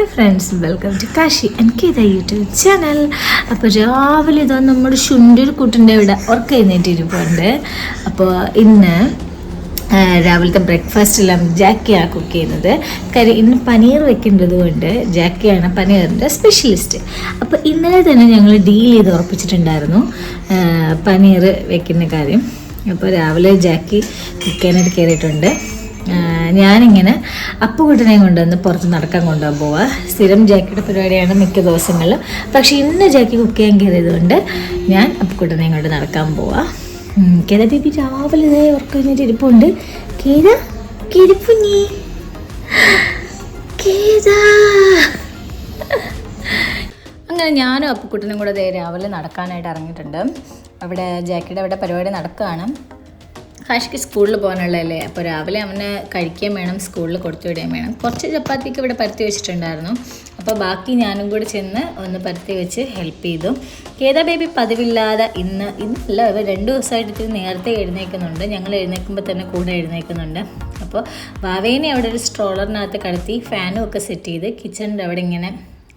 Hi friends welcome to Kashi എനിക്ക് ഇതാ YouTube channel അപ്പോൾ രാവിലെ ഇതാ നമ്മുടെ ശുണ്ടൊരു കൂട്ടിന്റെ ഇവിടെ ഉറക്കം എഴുന്നേറ്റിരിപ്പുണ്ട് അപ്പോൾ ഇന്ന് രാവിലത്തെ ബ്രേക്ക്ഫാസ്റ്റ് എല്ലാം ജാക്കിയാണ് കുക്ക് ചെയ്യുന്നത്. കാര്യം ഇന്ന് പനീർ വെക്കേണ്ടത് കൊണ്ട് ജാക്കിയാണ് പനീറിന്റെ സ്പെഷ്യലിസ്റ്റ് അപ്പോൾ ഇന്നലെ തന്നെ ഞങ്ങൾ ഡീൽ ചെയ്ത് ഉറപ്പിച്ചിട്ടുണ്ടായിരുന്നു പനീർ വെക്കുന്ന കാര്യം. അപ്പോൾ രാവിലെ ജാക്കി കുക്ക് ചെയ്യാനായിട്ട് കയറിയിട്ടുണ്ട് ഞാനിങ്ങനെ അപ്പുകുട്ടനെ കൊണ്ടുവന്ന് പുറത്ത് നടക്കാൻ കൊണ്ടുപോകാൻ പോവാ. സ്ഥിരം ജാക്കിയുടെ പരിപാടിയാണ് മിക്ക ദിവസങ്ങളിലും. പക്ഷേ ഇന്ന് ജാക്കി കുക്ക് ചെയ്യാൻ കയറിയതുകൊണ്ട് ഞാൻ അപ്പുകുട്ടനെ കൊണ്ട് നടക്കാൻ പോവാ. കേര ബേബി രാവിലെ ഇതേ ഉറക്കം കഴിഞ്ഞിട്ട് ഇരിപ്പുണ്ട്. കേദ കിരിപ്പുഞ്ഞി അങ്ങനെ ഞാനും അപ്പുക്കുട്ടനും കൂടെ രാവിലെ നടക്കാനായിട്ട് ഇറങ്ങിയിട്ടുണ്ട്. അവിടെ ജാക്കിയുടെ അവിടെ പരിപാടി നടക്കുകയാണ്. കാശിക്ക് സ്കൂളിൽ പോകാനുള്ളതല്ലേ? അപ്പോൾ രാവിലെ അവന് കഴിക്കുകയും വേണം സ്കൂളിൽ കൊടുത്തു വിടുകയും വേണം. കുറച്ച് ചപ്പാത്തിക്ക് ഇവിടെ പരത്തി വെച്ചിട്ടുണ്ടായിരുന്നു. അപ്പോൾ ബാക്കി ഞാനും കൂടി ചെന്ന് ഒന്ന് പരത്തി വെച്ച് ഹെൽപ്പ് ചെയ്തു. കേദ ബേബി പതിവില്ലാതെ ഇന്ന് ഇന്നല്ല ഇവർ രണ്ട് ദിവസമായിട്ട് നേരത്തെ എഴുന്നേൽക്കുന്നുണ്ട്. ഞങ്ങൾ എഴുന്നേൽക്കുമ്പോൾ തന്നെ കൂടെ എഴുന്നേൽക്കുന്നുണ്ട്. അപ്പോൾ വാവേനെ അവിടെ ഒരു സ്ട്രോളറിനകത്ത് കടത്തി ഫാനും ഒക്കെ സെറ്റ് ചെയ്ത് കിച്ചണിന്റെ അവിടെ ഇങ്ങനെ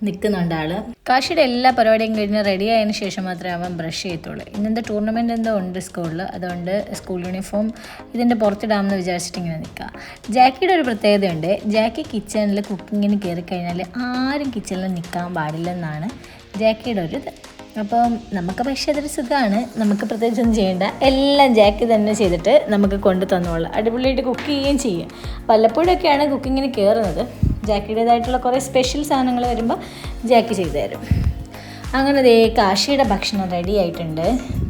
നിൽക്കുന്നുണ്ട് ആൾ. കാശിയുടെ എല്ലാ പരിപാടിയും കഴിഞ്ഞ് റെഡി ആയതിന് ശേഷം മാത്രമേ അവൻ ബ്രഷ് ചെയ്യത്തുള്ളൂ. ഇന്നത്തെ ടൂർണമെന്റ് എന്തോ ഉണ്ട് സ്കൂളിൽ അതുകൊണ്ട് സ്കൂൾ യൂണിഫോം ഇതിന്റെ പുറത്തിടാമെന്ന് വിചാരിച്ചിട്ട് ഇങ്ങനെ നിൽക്കുക ജാക്കിയുടെ ഒരു പ്രത്യേകതയുണ്ട്. ജാക്കി കിച്ചണിൽ കുക്കിങ്ങിന് കയറി കഴിഞ്ഞാൽ ആരും കിച്ചണിൽ നിൽക്കാൻ പാടില്ലെന്നാണ് ജാക്കിയുടെ ഒരു ഇത്. അപ്പം നമുക്ക് പക്ഷേ അതൊരു സുഖമാണ്. നമുക്ക് പ്രത്യേകിച്ചൊന്നും ചെയ്യേണ്ട. എല്ലാം ജാക്കി തന്നെ ചെയ്തിട്ട് നമുക്ക് കൊണ്ടു തന്നോളാം. അടിപൊളിയായിട്ട് കുക്ക് ചെയ്യുകയും ചെയ്യും. വല്ലപ്പോഴൊക്കെയാണ് കുക്കിങ്ങിന് കയറുന്നത് ജാക്കിയുടേതായിട്ടുള്ള കുറേ സ്പെഷ്യൽ സാധനങ്ങൾ വരുമ്പോൾ ജാക്കി ചെയ്തു തരും. അങ്ങനെ ദേ കാശിയുടെ ഭക്ഷണം റെഡി ആയിട്ടുണ്ട്.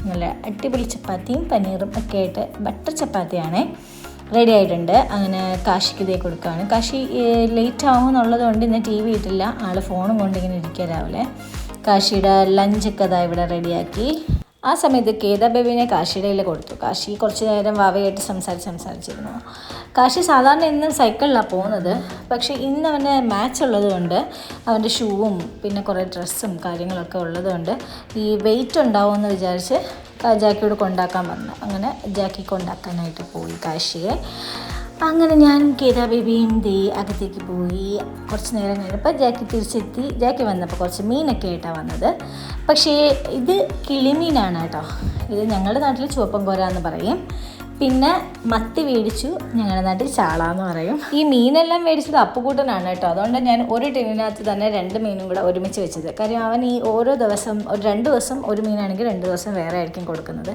നല്ല അടിപൊളി ചപ്പാത്തിയും പനീറും ഒക്കെ ആയിട്ട് ബട്ടർ ചപ്പാത്തിയാണ് റെഡി ആയിട്ടുണ്ട്. അങ്ങനെ കാശിക്ക് ഇതേ കൊടുക്കുകയാണ് കാശി ലേറ്റ് ആവും എന്നുള്ളത് കൊണ്ട് ഇന്ന് ടി വി ഇട്ടില്ല ആൾ ഫോണും കൊണ്ട് ഇങ്ങനെ ഇരിക്കുക രാവിലെ. കാശിയുടെ ലഞ്ചൊക്കെ അതാ ഇവിടെ റെഡിയാക്കി ആ സമയത്ത് കേദബേബിനെ കാശിയുടെ കയ്യിൽ കൊടുത്തു. കാശി കുറച്ച് നേരം വാവയായിട്ട് സംസാരിച്ച് സംസാരിച്ചിരുന്നു. കാശി സാധാരണ ഇന്ന് സൈക്കിളിലാണ് പോകുന്നത്. പക്ഷേ ഇന്ന് അവന് മാച്ച് ഉള്ളതുകൊണ്ട് അവന്റെ ഷൂവും പിന്നെ കുറേ ഡ്രസ്സും കാര്യങ്ങളൊക്കെ ഉള്ളതുകൊണ്ട് ഈ വെയിറ്റ് ഉണ്ടാവുമെന്ന് വിചാരിച്ച് ജാക്കിയോട് കൊണ്ടാക്കാൻ വന്നു അങ്ങനെ ജാക്കി കൊണ്ടാക്കാനായിട്ട് പോയി കാശിയെ. അങ്ങനെ ഞാൻ കീതാ ബേബിയും ദേ അകത്തേക്ക് പോയി. കുറച്ച് നേരം കഴിഞ്ഞപ്പോൾ ജാക്കി തിരിച്ചെത്തി. ജാക്കി വന്നപ്പോൾ കുറച്ച് മീനൊക്കെ ആയിട്ടാണ് വന്നത്. പക്ഷേ ഇത് കിളിമീനാണ് കേട്ടോ. ഇത് ഞങ്ങളുടെ നാട്ടിൽ ചുവപ്പം കോര എന്ന് പറയും. പിന്നെ മത്തി മേടിച്ചു ഞങ്ങളുടെ നാട്ടിൽ ചാള എന്ന് പറയും. ഈ മീനെല്ലാം മേടിച്ചത് അപ്പുകൂട്ടനാണ് കേട്ടോ. അതുകൊണ്ട് ഞാൻ ഒരു ടിന്നിനകത്ത് തന്നെ രണ്ട് മീനും കൂടെ ഒരുമിച്ച് വെച്ചത്. കാര്യം അവൻ ഈ ഓരോ ദിവസം ഒരു രണ്ട് ദിവസം ഒരു മീനാണെങ്കിൽ രണ്ട് ദിവസം വേറെ ആയിരിക്കും കൊടുക്കുന്നത്.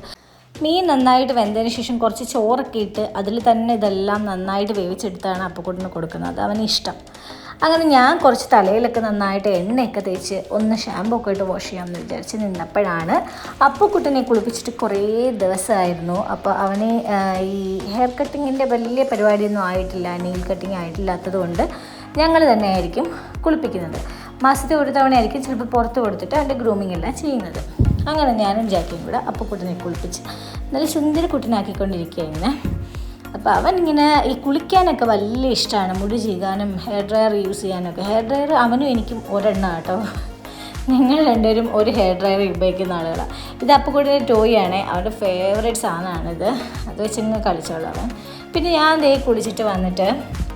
മീൻ നന്നായിട്ട് വെന്തതിന് ശേഷം കുറച്ച് ചോറൊക്കെ ഇട്ട് അതിൽ തന്നെ ഇതെല്ലാം നന്നായിട്ട് വേവിച്ചെടുത്താണ് അപ്പക്കൂട്ടിന് കൊടുക്കുന്നത് അവന് ഇഷ്ടം. അങ്ങനെ ഞാൻ കുറച്ച് തലയിലൊക്കെ നന്നായിട്ട് എണ്ണയൊക്കെ തേച്ച് ഒന്ന് ഷാമ്പൂ ഒക്കെ ഇട്ട് വാഷ് ചെയ്യാമെന്ന് വിചാരിച്ച് നിന്നപ്പോഴാണ് അപ്പുക്കുട്ടനെ കുളിപ്പിച്ചിട്ട് കുറേ ദിവസമായിരുന്നു. അപ്പോൾ അവന് ഈ ഹെയർ കട്ടിങ്ങിന്റെ വലിയ പരിപാടിയൊന്നും ആയിട്ടില്ല നെയിൽ കട്ടിങ് ആയിട്ടില്ലാത്തത് കൊണ്ട് ഞങ്ങൾ തന്നെ ആയിരിക്കും കുളിപ്പിക്കുന്നത്. മാസത്തിൽ ഒരു തവണയായിരിക്കും ചിലപ്പോൾ പുറത്ത് കൊടുത്തിട്ട് അവന്റെ ഗ്രൂമിംഗ് എല്ലാം ചെയ്യുന്നത്. അങ്ങനെ ഞാനും ജാക്കിയും കൂടെ കുട്ടനെ കുളിപ്പിച്ച് നല്ല സുന്ദര കുട്ടനാക്കിക്കൊണ്ടിരിക്കുകയായിരുന്നു. അപ്പോൾ അവൻ ഇങ്ങനെ ഈ കുളിക്കാനൊക്കെ വലിയ ഇഷ്ടമാണ്. മുടി ചെയ്യാനും ഹെയർ ഡ്രയർ യൂസ് ചെയ്യാനൊക്കെ. ഹെയർ ഡ്രയർ അവനും എനിക്കും ഒരെണ്ണം കേട്ടോ ഞങ്ങൾ രണ്ടുപേരും ഒരു ഹെയർ ഡ്രയർ ഉപയോഗിക്കുന്ന ആളുകളാണ് ഇത് അപ്പുകൂടെ ടോയ് ആണ്. അവന്റെ ഫേവറേറ്റ് സാധനമാണിത്. അത് വെച്ചിങ്ങ് കളിച്ചോളാം അവൻ. പിന്നെ ഞാൻ ദേ കുളിച്ചിട്ട് വന്നിട്ട്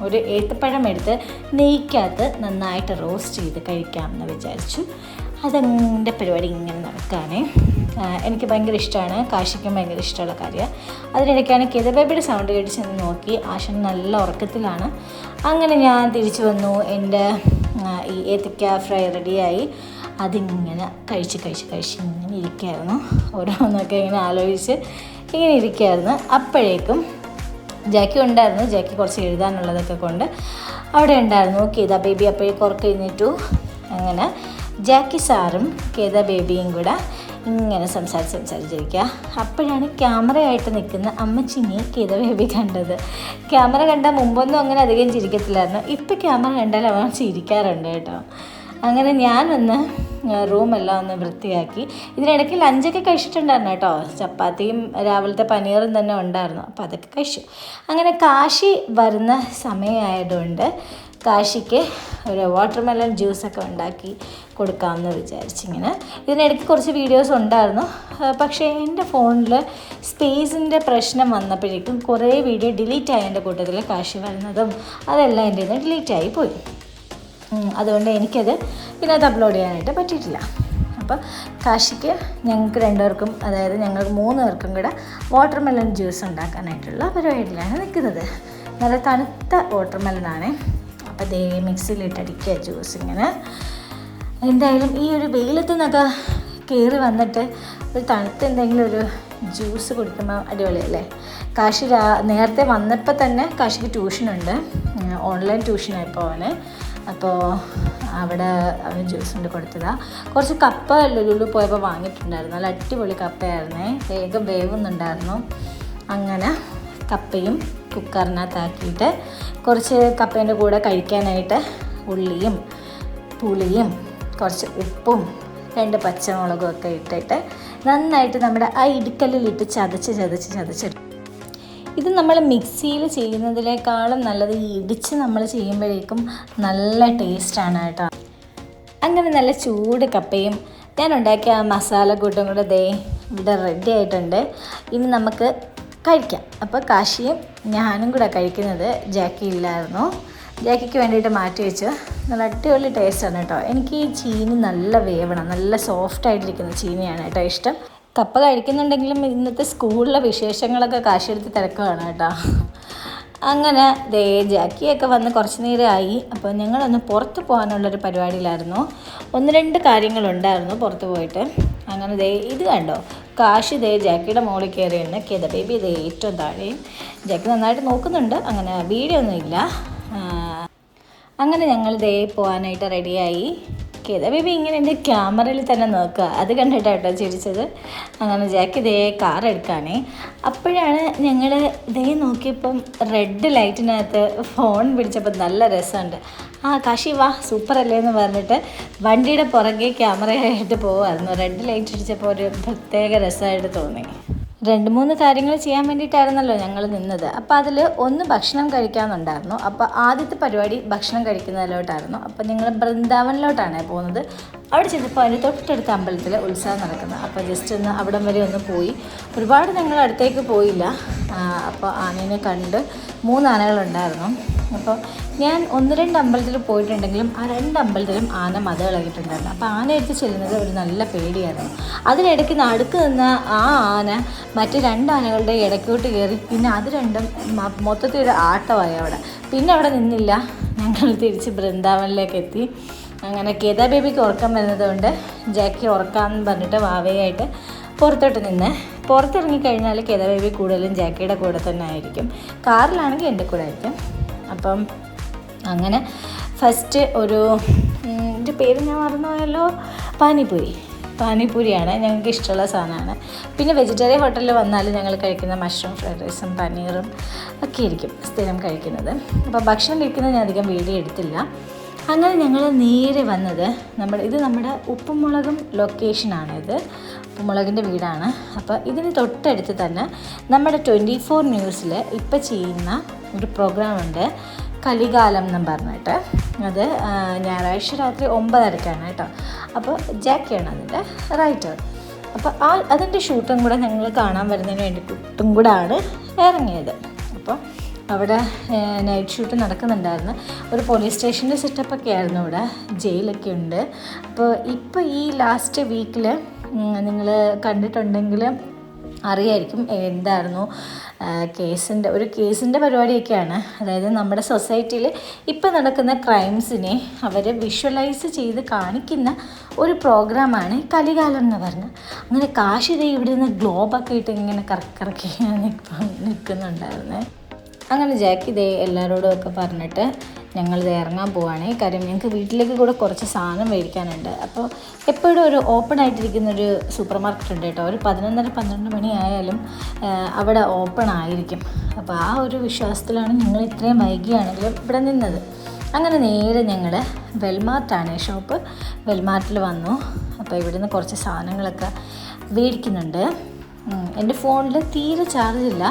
ഒരു ഏത്തപ്പഴം എടുത്ത് നെയ്ക്കകത്ത് നന്നായിട്ട് റോസ്റ്റ് ചെയ്ത് കഴിക്കാമെന്ന് വിചാരിച്ചു. അതെന്റെ പരിപാടി ഇങ്ങനെ നടക്കുകയാണ് എനിക്ക് ഭയങ്കര ഇഷ്ടമാണ്. കാശിക്കും ഭയങ്കര ഇഷ്ടമുള്ള കാര്യമാണ്. അതിനിടയ്ക്കാണ് കിതബേബിയുടെ സൗണ്ട് കേട്ട് ചെന്ന് നോക്കി. ആശൻ നല്ല ഉറക്കത്തിലാണ്. അങ്ങനെ ഞാൻ തിരിച്ചു വന്നു. എന്റെ ഈ ഏത്തക്ക ഫ്രൈ റെഡിയായി അതിങ്ങനെ കഴിച്ച് കഴിച്ച് കഴിച്ച് ഇങ്ങനെ ഇരിക്കുകയായിരുന്നു ഓരോന്നൊക്കെ ഇങ്ങനെ ആലോചിച്ച് ഇങ്ങനെ ഇരിക്കുകയായിരുന്നു അപ്പോഴേക്കും ജാക്കി ഉണ്ടായിരുന്നു. ജാക്കി കുറച്ച് എഴുതാനുള്ളതൊക്കെ കൊണ്ട് അവിടെ ഉണ്ടായിരുന്നു. കേദ ബേബി അപ്പോഴേക്കും ഉറക്കം എഴുന്നേറ്റു. അങ്ങനെ ജാക്കി സാറും കേദ ബേബിയും കൂടെ ഇങ്ങനെ സംസാരിച്ച് സംസാരിച്ചിരിക്കുക. അപ്പോഴാണ് ക്യാമറയായിട്ട് നിൽക്കുന്ന അമ്മച്ചിനെ കേദ ബേബി കണ്ടത്. ക്യാമറ കണ്ടാൽ മുമ്പൊന്നും അങ്ങനെ അധികം ചിരിക്കത്തില്ലായിരുന്നു. ഇപ്പം ക്യാമറ കണ്ടാൽ അവൻ ചിരിക്കാറുണ്ട് കേട്ടോ. അങ്ങനെ ഞാൻ ഒന്ന് റൂമെല്ലാം ഒന്ന് വൃത്തിയാക്കി. ഇതിനിടയ്ക്ക് ലഞ്ചൊക്കെ കഴിച്ചിട്ടുണ്ടായിരുന്നു കേട്ടോ. ചപ്പാത്തിയും രാവിലത്തെ പനീറും തന്നെ ഉണ്ടായിരുന്നു. അപ്പോൾ അതൊക്കെ കഴിച്ചു. അങ്ങനെ കാശി വരുന്ന സമയമായതുകൊണ്ട് കാശിക്ക് ഒരു വാട്ടർമെലൺ ജ്യൂസൊക്കെ ഉണ്ടാക്കി കൊടുക്കാമെന്ന് വിചാരിച്ചിങ്ങനെ. ഇതിനിടയ്ക്ക് കുറച്ച് വീഡിയോസ് ഉണ്ടായിരുന്നു. പക്ഷേ എന്റെ ഫോണിൽ സ്പേസിന്റെ പ്രശ്നം വന്നപ്പോഴേക്കും കുറേ വീഡിയോ ഡിലീറ്റ് ആയ എന്റെ കൂട്ടത്തിൽ കാശി വരുന്നതും അതെല്ലാം എന്റെ നിന്ന് ഡിലീറ്റ് ആയി പോയി. അതുകൊണ്ട് എനിക്കത് അത് അപ്ലോഡ് ചെയ്യാനായിട്ട് പറ്റിയിട്ടില്ല. അപ്പോൾ കാശിക്ക് ഞങ്ങൾക്ക് രണ്ടുപേർക്കും അതായത് ഞങ്ങൾക്ക് മൂന്ന് പേർക്കും കൂടെ വാട്ടർമെലൺ ജ്യൂസ് ഉണ്ടാക്കാനായിട്ടുള്ള പരിപാടിയിലാണ് നിൽക്കുന്നത്. നല്ല തണുത്ത വാട്ടർമെലനാണ് ദേ മിക്സിയിലിട്ടടിക്കുക ജ്യൂസ് ഇങ്ങനെ. എന്തായാലും ഈ ഒരു വെയിലത്ത് നിന്നൊക്കെ കയറി വന്നിട്ട് ഒരു തണുത്ത എന്തെങ്കിലും ഒരു ജ്യൂസ് കുടിക്കുമ്പോൾ അടിപൊളിയല്ലേ കാശി രാ നേരത്തെ വന്നപ്പോൾ തന്നെ കാശിക്ക് ട്യൂഷനുണ്ട്. ഓൺലൈൻ ട്യൂഷനായി പോവാൻ അപ്പോൾ അവിടെ അവന് ജ്യൂസ് കൊണ്ട് കൊടുത്തതാണ് കുറച്ച് കപ്പ ലുലുലു പോയപ്പോൾ വാങ്ങിയിട്ടുണ്ടായിരുന്നു. നല്ല അടിപൊളി കപ്പയായിരുന്നേ. വേഗം വേവുന്നുണ്ടായിരുന്നു. അങ്ങനെ കപ്പയും കുക്കറിനകത്താക്കിയിട്ട് കുറച്ച് കപ്പേന്റെ കൂടെ കഴിക്കാനായിട്ട് ഉള്ളിയും പുളിയും കുറച്ച് ഉപ്പും രണ്ട് പച്ചമുളകും ഒക്കെ ഇട്ടിട്ട് നന്നായിട്ട് നമ്മുടെ ആ ഇടുക്കലിലിട്ട് ചതച്ച് ചതച്ച് ചതച്ചെടുക്കും ഇത് നമ്മൾ മിക്സിയിൽ ചെയ്യുന്നതിനേക്കാളും നല്ലത് ഇടിച്ച് നമ്മൾ ചെയ്യുമ്പോഴേക്കും നല്ല ടേസ്റ്റാണ് കേട്ടോ. അങ്ങനെ നല്ല ചൂട് കപ്പയും ഞാൻ ഉണ്ടാക്കിയ ആ മസാല കൂട്ടും കൂടെ ദേ ഇവിടെ റെഡി ആയിട്ടുണ്ട്. ഇനി നമുക്ക് കഴിക്കാം. അപ്പോൾ കാശിയും ഞാനും കൂടെ കഴിക്കുന്നത് ജാക്കി ഇല്ലായിരുന്നു ജാക്കിക്ക് വേണ്ടിയിട്ട് മാറ്റി വെച്ച് നല്ല അടിപൊളി ടേസ്റ്റാണ് കേട്ടോ എനിക്ക് ഈ ചീനി നല്ല വേവണം നല്ല സോഫ്റ്റ് ആയിട്ടിരിക്കുന്ന ചീനിയാണ് കേട്ടോ ഇഷ്ടം. കപ്പ കഴിക്കുന്നുണ്ടെങ്കിലും ഇന്നത്തെ സ്കൂളിലെ വിശേഷങ്ങളൊക്കെ കാശിയെടുത്ത് തിരക്കുകയാണ് കേട്ടോ അങ്ങനെ ദേ ജാക്കിയൊക്കെ വന്ന് കുറച്ച് നേരമായി അപ്പോൾ ഞങ്ങളൊന്ന് പുറത്ത് പോകാനുള്ളൊരു പരിപാടിയിലായിരുന്നു. ഒന്ന് രണ്ട് കാര്യങ്ങളുണ്ടായിരുന്നു പുറത്ത് പോയിട്ട്. അങ്ങനെ ദേ ഇത് കണ്ടോ? കാശ് ഇതേ ജാക്കിയുടെ മുകളിൽ കയറിയാണ് കേത ബേബി ഇതേ ഏറ്റവും താഴെയും ജാക്കി നന്നായിട്ട് നോക്കുന്നുണ്ട്. അങ്ങനെ വീഡിയോ ഒന്നും ഇല്ല അങ്ങനെ ഞങ്ങൾ ദേ പോകാനായിട്ട് റെഡിയായി കേത ബേബി ഇങ്ങനെ എന്റെ ക്യാമറയിൽ തന്നെ നോക്കുക. അത് കണ്ടിട്ടാട്ടോ ചിരിച്ചത്. അങ്ങനെ ജാക്ക് ഇതേ കാർ എടുക്കാനേ. അപ്പോഴാണ് ഞങ്ങൾ ഇതേ നോക്കിയപ്പം റെഡ് ലൈറ്റിനകത്ത് ഫോൺ പിടിച്ചപ്പോൾ നല്ല രസമുണ്ട്. ആ കാശി വാ സൂപ്പർ അല്ലേ എന്ന് പറഞ്ഞിട്ട് വണ്ടിയുടെ പുറകെ ക്യാമറയായിട്ട് പോകുമായിരുന്നു റെഡ് ലൈറ്റ് ഇടിച്ചപ്പോൾ ഒരു പ്രത്യേക രസമായിട്ട് തോന്നി. രണ്ട് മൂന്ന് കാര്യങ്ങൾ ചെയ്യാൻ വേണ്ടിയിട്ടായിരുന്നല്ലോ ഞങ്ങൾ നിന്നത്. അപ്പോൾ അതിൽ ഒന്ന് ഭക്ഷണം കഴിക്കാമെന്നുണ്ടായിരുന്നു. അപ്പോൾ ആദ്യത്തെ പരിപാടി ഭക്ഷണം കഴിക്കുന്നതിലോട്ടായിരുന്നു. അപ്പോൾ ഞങ്ങൾ ബൃന്ദാവനിലോട്ടാണ് പോകുന്നത്. അവിടെ ചെന്നപ്പോൾ അതിന് തൊട്ടടുത്ത അമ്പലത്തിൽ ഉത്സവം നടക്കുന്നത്. അപ്പോൾ ജസ്റ്റ് ഒന്ന് അവിടം വരെ ഒന്ന് പോയി. ഒരുപാട് ഞങ്ങൾ അടുത്തേക്ക് പോയില്ല. അപ്പോൾ ആനേനെ കണ്ട് മൂന്ന് ആനകളുണ്ടായിരുന്നു. അപ്പോൾ ഞാൻ ഒന്ന് രണ്ട് അമ്പലത്തിൽ പോയിട്ടുണ്ടെങ്കിലും ആ രണ്ട് അമ്പലത്തിലും ആന മത ഇളകിയിട്ടുണ്ടായിരുന്നു. അപ്പോൾ ആന എടുത്ത് ചെല്ലുന്നത് ഒരു നല്ല പേടിയായിരുന്നു. അതിനിടയ്ക്ക് നടുക്ക് നിന്ന ആ ആന മറ്റ് രണ്ട് ആനകളുടെ ഇടയ്ക്കോട്ട് കയറി. പിന്നെ അത് രണ്ടും മൊത്തത്തിൽ ഒരു ആട്ടമായി അവിടെ. പിന്നെ അവിടെ നിന്നില്ല. ഞങ്ങൾ തിരിച്ച് ബൃന്ദാവനിലേക്ക് എത്തി. അങ്ങനെ കേതാ ബേബിക്ക് ഉറക്കം വരുന്നതുകൊണ്ട് ജാക്കി ഉറക്കാമെന്ന് പറഞ്ഞിട്ട് വാവയായിട്ട് പുറത്തോട്ട് നിന്ന്. പുറത്തിറങ്ങി കഴിഞ്ഞാൽ കേദാ ബേബി കൂടുതലും ജാക്കിയുടെ കൂടെ തന്നെ ആയിരിക്കും. കാറിലാണെങ്കിൽ എന്റെ കൂടെ ആയിരിക്കും. അപ്പം അങ്ങനെ ഫസ്റ്റ് ഒരു എന്റെ പേര് ഞാൻ മറന്നുപോയല്ലോ പാനിപ്പൂരി. പാനിപ്പൂരിയാണ് ഞങ്ങൾക്ക് ഇഷ്ടമുള്ള സാധനമാണ്. പിന്നെ വെജിറ്റേറിയൻ ഹോട്ടലിൽ വന്നാൽ ഞങ്ങൾ കഴിക്കുന്ന മഷ്റൂം ഫ്രൈഡ് റൈസും പനീറും ഒക്കെ ആയിരിക്കും സ്ഥിരം കഴിക്കുന്നത്. അപ്പോൾ ഭക്ഷണം കഴിക്കുന്നത് ഞാൻ അധികം വീഡിയോ എടുത്തില്ല. അങ്ങനെ ഞങ്ങൾ നേരെ വന്നത് നമ്മൾ ഇത് നമ്മുടെ ഉപ്പുമുളകും ലൊക്കേഷനാണ് ഇത്. ഉപ്പുമുളകിന്റെ വീടാണ്. അപ്പോൾ ഇതിന് തൊട്ടടുത്ത് തന്നെ നമ്മുടെ ട്വന്റി ഫോർ ന്യൂസിൽ ഇപ്പോൾ ചെയ്യുന്ന ഒരു പ്രോഗ്രാം ഉണ്ട്. കലികാലം എന്നും പറഞ്ഞിട്ട്. അത് ഞായറാഴ്ച രാത്രി ഒമ്പതരക്കാണ് കേട്ടോ. അപ്പോൾ ജാക്കിയാണ് അതിന്റെ റൈറ്റർ അപ്പോൾ ആ അതിന്റെ ഷൂട്ടും കൂടെ ഞങ്ങൾ കാണാൻ വരുന്നതിന് വേണ്ടിയിട്ടും കൂടെ ആണ് ഇറങ്ങിയത്. അപ്പോൾ അവിടെ നൈറ്റ് ഷൂട്ട് നടക്കുന്നുണ്ടായിരുന്നു. ഒരു പോലീസ് സ്റ്റേഷന്റെ സെറ്റപ്പൊക്കെ ആയിരുന്നു ഇവിടെ. ജയിലൊക്കെ ഉണ്ട്. അപ്പോൾ ഇപ്പോൾ ഈ ലാസ്റ്റ് വീക്കിൽ നിങ്ങൾ കണ്ടിട്ടുണ്ടെങ്കിൽ അറിയായിരിക്കും എന്തായിരുന്നു കേസിന്റെ ഒരു കേസിന്റെ പരിപാടിയൊക്കെയാണ്. അതായത് നമ്മുടെ സൊസൈറ്റിയിൽ ഇപ്പോൾ നടക്കുന്ന ക്രൈംസിനെ അവർ വിഷ്വലൈസ് ചെയ്ത് കാണിക്കുന്ന ഒരു പ്രോഗ്രാമാണ് കലികാലം എന്ന് പറഞ്ഞത് അങ്ങനെ കാശിത ഇവിടെ നിന്ന് ഗ്ലോബൊക്കെ ഇട്ട് ഇങ്ങനെ കറക്കി കറക്കി നിൽപ്പം നിൽക്കുന്നുണ്ടായിരുന്നേ അങ്ങനെ ജാക്കി ദേ എല്ലാവരോടും ഒക്കെ പറഞ്ഞിട്ട് ഞങ്ങൾ ഇത് ഇറങ്ങാൻ പോവാണ്. കാര്യം ഞങ്ങൾക്ക് വീട്ടിലേക്ക് കൂടെ കുറച്ച് സാധനം മേടിക്കാനുണ്ട്. അപ്പോൾ എപ്പോഴും ഒരു ഓപ്പൺ ആയിട്ടിരിക്കുന്ന ഒരു സൂപ്പർ മാർക്കറ്റ് ഉണ്ട് കേട്ടോ. ഒരു പതിനൊന്നര പന്ത്രണ്ട് മണിയായാലും അവിടെ ഓപ്പൺ ആയിരിക്കും. അപ്പോൾ ആ ഒരു വിശ്വാസത്തിലാണ് ഞങ്ങൾ ഇത്രയും വൈകിയാണെങ്കിലും ഇവിടെ നിന്നത്. അങ്ങനെ നേരെ ഞങ്ങൾ വെൽമാർട്ടാണ് ഷോപ്പ്. വെൽമാർട്ടിൽ വന്നു. അപ്പോൾ ഇവിടുന്ന് കുറച്ച് സാധനങ്ങളൊക്കെ മേടിക്കുന്നുണ്ട്. എന്റെ ഫോണിൽ തീരെ ചാർജ് ഇല്ല.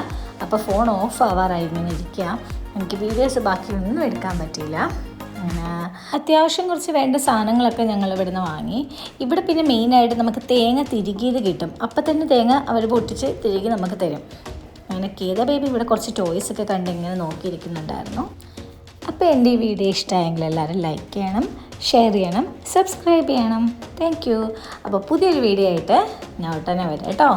അപ്പോൾ ഫോൺ ഓഫ് ആവാറായി ഇങ്ങനെ ഇരിക്കുക. എനിക്ക് വീഡിയോസ് ബാക്കിയൊന്നും എടുക്കാൻ പറ്റിയില്ല. അത്യാവശ്യം കുറച്ച് വേണ്ട സാധനങ്ങളൊക്കെ ഞങ്ങൾ ഇവിടുന്ന് വാങ്ങി. ഇവിടെ പിന്നെ മെയിനായിട്ട് നമുക്ക് തേങ്ങ തിരികിയത് കിട്ടും. അപ്പം തന്നെ തേങ്ങ അവർ പൊട്ടിച്ച് തിരികെ നമുക്ക് തരും. അങ്ങനെ കേത ബേബി ഇവിടെ കുറച്ച് ടോയ്സ് ഒക്കെ കണ്ട് ഇങ്ങനെ നോക്കിയിരിക്കുന്നുണ്ടായിരുന്നു. അപ്പോൾ എന്റെ ഈ വീഡിയോ ഇഷ്ടമായെങ്കിൽ എല്ലാവരും ലൈക്ക് ചെയ്യണം ഷെയർ ചെയ്യണം സബ്സ്ക്രൈബ് ചെയ്യണം. താങ്ക് യു അപ്പോൾ പുതിയൊരു വീഡിയോ ആയിട്ട് ഞാൻ ഉടനെ വരാം കേട്ടോ.